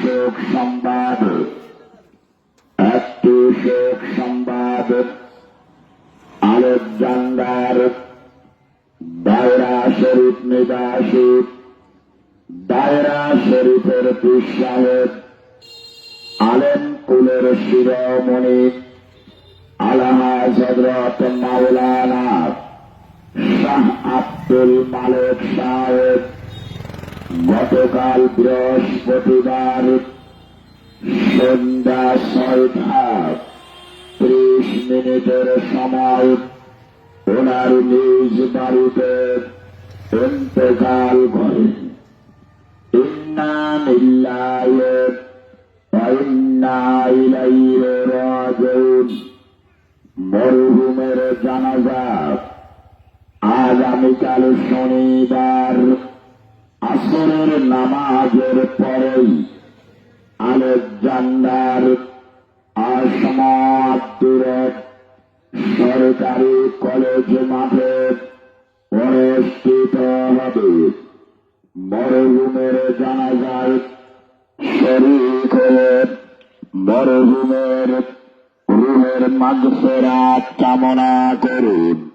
শোক সংবাদ একটি শোক সংবাদ আলেকজান্ডার দায়রা শরীফ নিবাসী দায়রা শরীফের পীর সাহেব আলেম কুলের শিরোমণি আলাহা মাওলানা শাহ আব্দুল মালিক সাহেব গতকাল বৃহস্পতিবার সন্ধ্যা ছয়টা ত্রিশ মিনিটের সময় ওনার নিজ বাড়িতে ইন্তেকাল করেন মরহুমের জানাজা আগামীকাল শনিবার আসরের নামাজের পরেই আলেকজান্ডার আসমাতুর সরকারি কলেজ মাঠে অনুষ্ঠিত হবে। মরহুমের জানাজায় শরীর মরহুমের রুহের মাগফেরাত কামনা করুন।